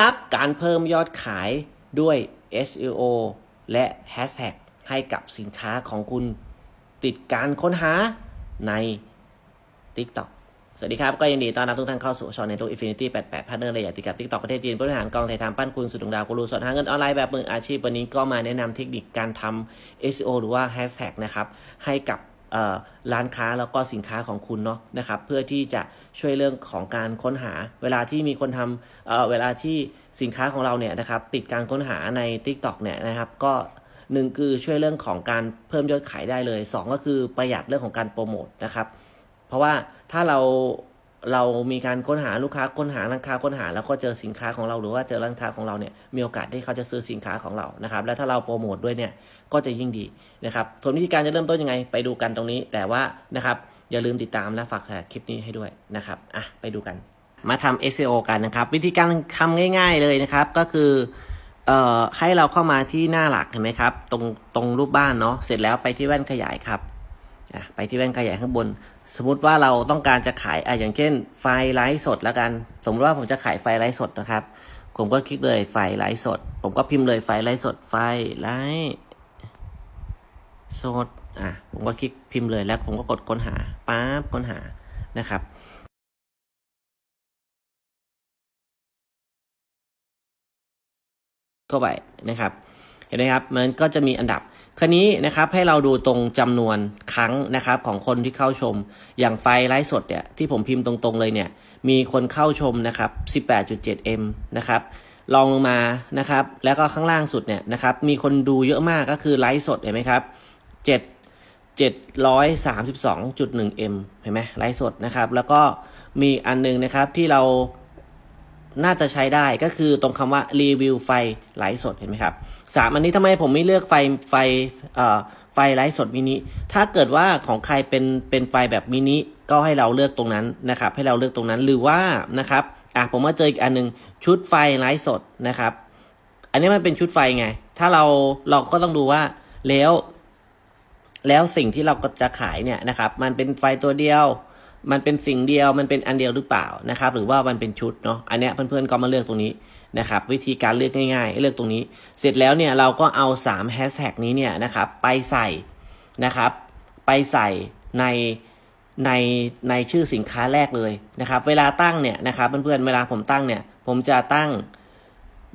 ลับการเพิ่มยอดขายด้วย SEO และ Hashtag ให้กับสินค้าของคุณติดการค้นหาใน TikTok สวัสดีครับ ก็ยินดีต้อนรับทุกท่านเข้าสู่ช่องในตัว Infinity 88 Partner ระยะติดกับ TikTok ประเทศจีนบริหารกองไทยทำปั้นคุณสุดดวงดาวกูรูสอนหาเงินออนไลน์แบบมืออาชีพวันนี้ก็มาแนะนำเทคนิคการทำ SEO หรือว่า Hashtag นะครับให้กับ ร้านค้าแล้วก็สินค้าของคุณเนาะนะครับเพื่อที่จะช่วยเรื่องของการค้นหา เวลาที่มีคนทำเเวลาที่สินค้าของเราเนี่ยนะครับติดการค้นหาใน TikTok เนี่ยนะครับก็หนึ่งคือช่วยเรื่องของการเพิ่มยอดขายได้เลยสองก็คือประหยัดเรื่องของการโปรโมทนะครับ เพราะว่าถ้าเรา เรามีการค้นหาลูกค้าค้นหาร้านค้าค้นหา แล้วก็เจอสินค้าของเราหรือว่าเจอร้านค้าของเราเนี่ยมีโอกาสที่เขาจะซื้อสินค้าของเรานะครับ และถ้าเราโปรโมทด้วยเนี่ยก็จะยิ่งดีนะครับส่วนวิธีการจะเริ่มต้นยังไงไปดูกันตรงนี้ แต่ว่านะครับอย่าลืมติดตามและฝากแชร์คลิปนี้ให้ด้วยนะครับอะไปดูกัน มาทำ SEO กันนะครับ วิธีการทำง่าย ๆเลยนะครับก็คือเอ่อให้เราเข้ามาที่หน้าหลักเห็นไหมครับตรงตรงรูปบ้านเนาะเสร็จแล้วไปที่แว่นขยายครับ อะไปที่แว่นขยายข้างบน สมมติว่าเราต้องการจะขายอะอย่างเช่น ไฟล์ไลฟ์สดแล้วกัน สมมติว่าผมจะขายไฟล์ไลฟ์สดนะครับ ผมก็คลิกเลยไฟล์ไลฟ์สด ผมก็พิมพ์เลยไฟล์ไลฟ์สด ไฟล์ไลฟ์สดอะผมก็คลิกพิมพ์เลยแล้วผมก็กดค้นหาปั๊บค้นหานะครับเข้าไปนะครับ ห็นไหมครับมันก็จะมีอันดับคราวนี้นะครับให้เราดูตรงจำนวนครั้งนะครับของคนที่เข้าชม อย่างไฟไลฟ์สดเนี่ยที่ผมพิมพ์ตรงๆเลยเนี่ยมีคนเข้าชมนะครับ 18.7m นะครับลองลงมานะครับแล้วก็ข้างล่างสุดเนี่ยนะครับมีคนดูเยอะมากก็คือไลฟ์สดเห็นไหมครับ7 732.1m เห็นไหมไลฟ์สดนะครับแล้วก็มีอันหนึงนะครับที่เรา น่าจะใช้ได้ก็คือตรงคำว่ารีวิวไฟไลฟ์สดเห็นไหมครับสามอันนี้ทำไมผมไม่เลือกไฟไฟเอ่อไฟไลฟ์สดมินิ ถ้าเกิดว่าของใครเป็นเป็นไฟแบบมินิก็ให้เราเลือกตรงนั้นนะครับ ให้เราเลือกตรงนั้นหรือว่านะครับอะผมมาเจออีกอันหนึ่งชุดไฟไลฟ์สดนะครับ อันนี้มันเป็นชุดไฟไง ถ้าเราเราก็ต้องดูว่าแล้ว แล้วสิ่งที่เราก็จะขายเนี่ยนะครับ มันเป็นไฟตัวเดียว มันเป็นสิ่งเดียวมันเป็นอันเดียวหรือเปล่านะครับ หรือว่ามันเป็นชุดเนาะอันเนี้ยเพื่อนๆก็มาเลือกตรงนี้นะครับ วิธีการเลือกง่ายๆ เลือกตรงนี้ เสร็จแล้วเนี่ยเราก็เอา3แฮชแท็กนี้เนี่ยนะครับ ไปใส่นะครับ ไปใส่ในในในชื่อสินค้าแรกเลยนะครับ เวลาตั้งเนี่ยนะครับเพื่อนๆเวลาผมตั้งเนี่ย ผมจะตั้ง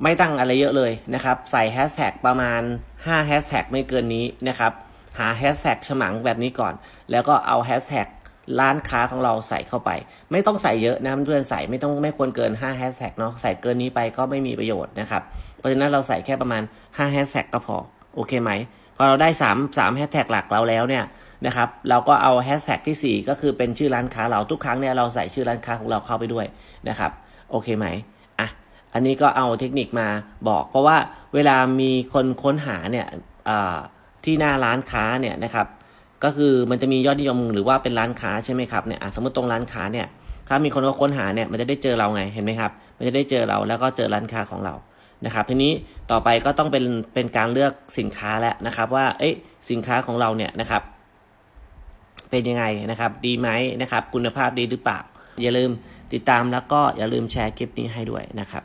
ไม่ตั้งอะไรเยอะเลยนะครับ ใส่แฮชแท็กประมาณ5แฮชแท็กไม่เกินนี้นะครับ หาแฮชแท็กฉมังแบบนี้ก่อน แล้วก็เอาแฮชแท็ก ร้านค้าของเราใส่เข้าไป ไม่ต้องใส่เยอะนะเพื่อนใส่ไม่ต้องไม่ควรเกิน5แฮชแท็กเนาะใส่เกินนี้ไปก็ไม่มีประโยชน์นะครับ เพราะฉะนั้นเราใส่แค่ประมาณ5แฮชแท็กก็พอโอเคไหมพอเราได้3 3แฮชแท็กหลักเราแล้วเนี่ยนะครับเราก็เอาแฮชแท็กที่ 4 ก็คือเป็นชื่อร้านค้าเราทุกครั้งเนี่ยเราใส่ชื่อร้านค้าของเราเข้าไปด้วยนะครับโอเคไหมอะอันนี้ก็เอาเทคนิคมาบอก เพราะว่าเวลามีคนค้นหาเนี่ยที่หน้าร้านค้าเนี่ยนะครับ ก็คือมันจะมียอดนิยมหรือว่าเป็นร้านค้าใช่ไหมครับเนี่ยสมมติตรงร้านค้าเนี่ยถ้ามีคนมาค้นหาเนี่ยมันจะได้เจอเราไงเห็นไหมครับ มันจะได้เจอเราแล้วก็เจอร้านค้าของเรานะครับทีนี้ต่อไปก็ต้องเป็นเป็นการเลือกสินค้าแล้วนะครับว่าเอ้สินค้าของเราเนี่ยนะครับ เป็นยังไงนะครับ ดีไหมนะครับ คุณภาพดีหรือเปล่า อย่าลืมติดตามแล้วก็อย่าลืมแชร์คลิปนี้ให้ด้วยนะครับ